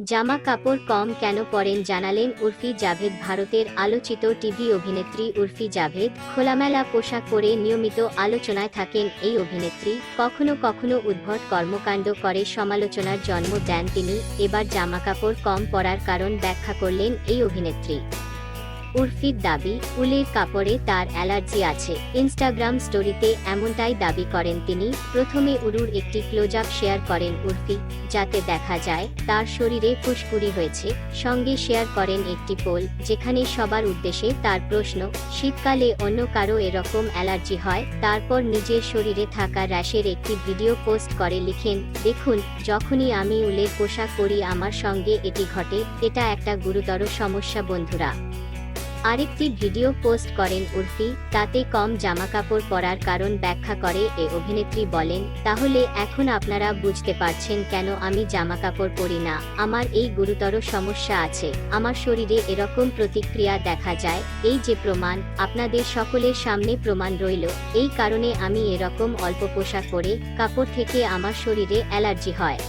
জামা কাপড় কম কেন পরেন জানালেন উর্ফি জাভেদ, ভারতের আলোচিত টিভি অভিনেত্রী উর্ফি জাভেদ। খোলামেলা পোশাক পরে নিয়মিত আলোচনায় থাকেন এই অভিনেত্রী। কখনো কখনো উদ্ভট কর্মকাণ্ড করে সমালোচনার জন্ম দেন তিনি। এবার জামা কাপড় কম পরার কারণ ব্যাখ্যা করলেন এই অভিনেত্রী। উর্ফির দাবি, উলের কাপড়ে তার অ্যালার্জি আছে। ইনস্টাগ্রাম স্টোরিতে এমনটাই দাবি করেন তিনি, প্রথমে উরুর একটি ক্লোজ আপ শেয়ার করেন উর্ফি, যাতে দেখা যায় তার শরীরে ফুসকুড়ি হয়েছে। সঙ্গে শেয়ার করেন একটি পোল, যেখানে সবার উদ্দেশ্যে তার প্রশ্ন, শীতকালে অন্য কারও এরকম অ্যালার্জি হয়? তারপর নিজের শরীরে থাকা র্যাশের একটি ভিডিও পোস্ট করে লিখেন, দেখুন, যখনই আমি উলের পোশাক পরি আমার সঙ্গে এটি ঘটে, এটা একটা গুরুতর সমস্যা বন্ধুরা। আরেকটি ভিডিও পোস্ট করেন উর্ফি, তাতে কম জামাকাপড় পরার কারণ ব্যাখ্যা করে এ অভিনেত্রী বলেন, তাহলে এখন আপনারা বুঝতে পারছেন কেন আমি জামাকাপড় পরি না, আমার এই গুরুতর সমস্যা আছে, আমার শরীরে এরকম প্রতিক্রিয়া দেখা যায়, এই যে প্রমাণ, আপনাদের সকলের সামনে প্রমাণ রইল, এই কারণে আমি এরকম অল্প পোশাক পরে কাপড় থেকে আমার শরীরে অ্যালার্জি হয়।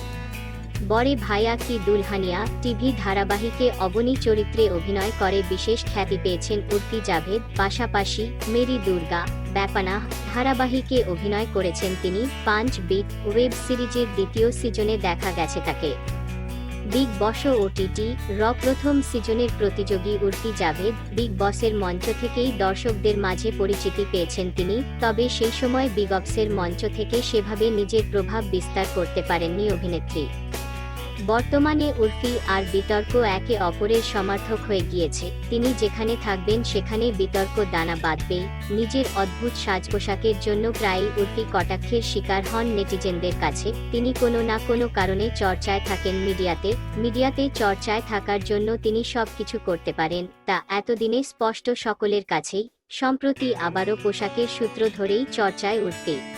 বরে ভাইয়া কি দুলহানিয়া টিভি ধারাবাহিকে অবনী চরিত্রে অভিনয় করে বিশেষ খ্যাতি পেয়েছেন উর্ফি জাভেদ, পাশাপাশি মেরি দুর্গা ব্যাপানা ধারাবাহিকে অভিনয় করেছেন তিনি পাঞ্চ বিট ওয়েব সিরিজের দ্বিতীয় সিজনে দেখা গেছে তাকে। বিগ বস ওটিটি র প্রথম সিজনের প্রতিযোগী উর্তি জাভেদ বিগ বসের মঞ্চ থেকেই দর্শকদের মাঝে পরিচিতি পেয়েছেন তিনি, তবে সেই সময় বিগ অপসের মঞ্চ থেকে সেভাবে নিজের প্রভাব বিস্তার করতে পারেননি অভিনেত্রী। বর্তমানে উর্ফি আর বিতর্ক একে অপরের সমর্থক হয়ে গিয়েছে। তিনি যেখানে থাকবেন সেখানে বিতর্ক দানা বাঁধবেই। নিজের অদ্ভুত সাজ পোশাকের জন্য প্রায়ই উর্ফি কটাক্ষের শিকার হন নেটিজেনদের কাছে। তিনি কোনো না কোনো কারণে চর্চায় থাকেন মিডিয়াতে। মিডিয়াতে চর্চায় থাকার জন্য তিনি সবকিছু করতে পারেন। তা এতদিনে স্পষ্ট সকলের কাছেই। সম্প্রতি আবারও পোশাকের সূত্র ধরেই চর্চায় উঠতে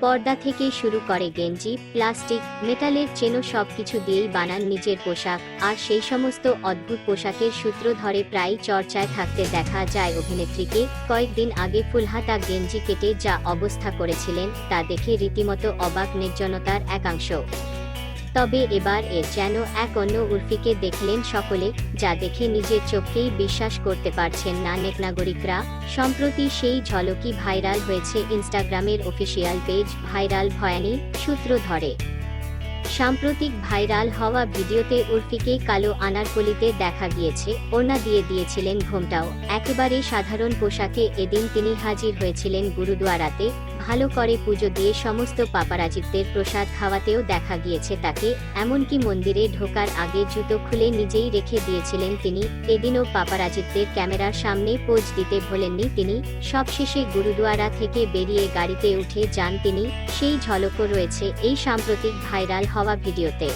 পর্দা থেকে শুরু করে গেঞ্জি, প্লাস্টিক, মেটালের চেনো সবকিছু দিয়েই বানান নিজের পোশাক, আর সেই সমস্ত অদ্ভুত পোশাকের সূত্র ধরে প্রায় চর্চায় থাকতে দেখা যায় অভিনেত্রীকে। কয়েকদিন আগে ফুলহাতা গেঞ্জি কেটে যা অবস্থা করেছিলেন, তা দেখে রীতিমতো অবাক, নির্জনতার একাংশ। তবে এবার এ যেন এক অন্য উর্ফিকে দেখলেন সকলে, যা দেখে নিজের চোখকেই বিশ্বাস করতে পারছেন না নেক নাগরিকরা সম্প্রতি সেই ঝলকি ভাইরাল হয়েছে ইনস্টাগ্রামের অফিসিয়াল পেজ ভাইরাল ভয়ানি সূত্র ধরে। সাম্প্রতিক ভাইরাল হওয়া ভিডিওতে উর্ফিকে কালো আনারকলিতে দেখা গিয়েছে ওনা দিয়ে দিয়েছিলেন ঘোমটাও। একেবারে সাধারণ পোশাকে এদিন তিনি হাজির হয়েছিলেন গুরুদুয়ারাতে ভালো করে পুজো দিয়ে সমস্ত পাপারাজিতদের প্রসাদ খাওয়াতেও দেখা গিয়েছে তাকে, এমনকি মন্দিরে ঢোকার আগে জুতো খুলে নিজেই রেখে দিয়েছিলেন তিনি, এদিনও পাপারাজিতদের ক্যামেরার সামনে পোজ দিতে ভোলেননি তিনি, সবশেষে গুরুদুয়ারা থেকে বেরিয়ে গাড়িতে উঠে যান তিনি, সেই ঝলকও রয়েছে এই সাম্প্রতিক ভাইরাল হওয়া ভিডিওতে।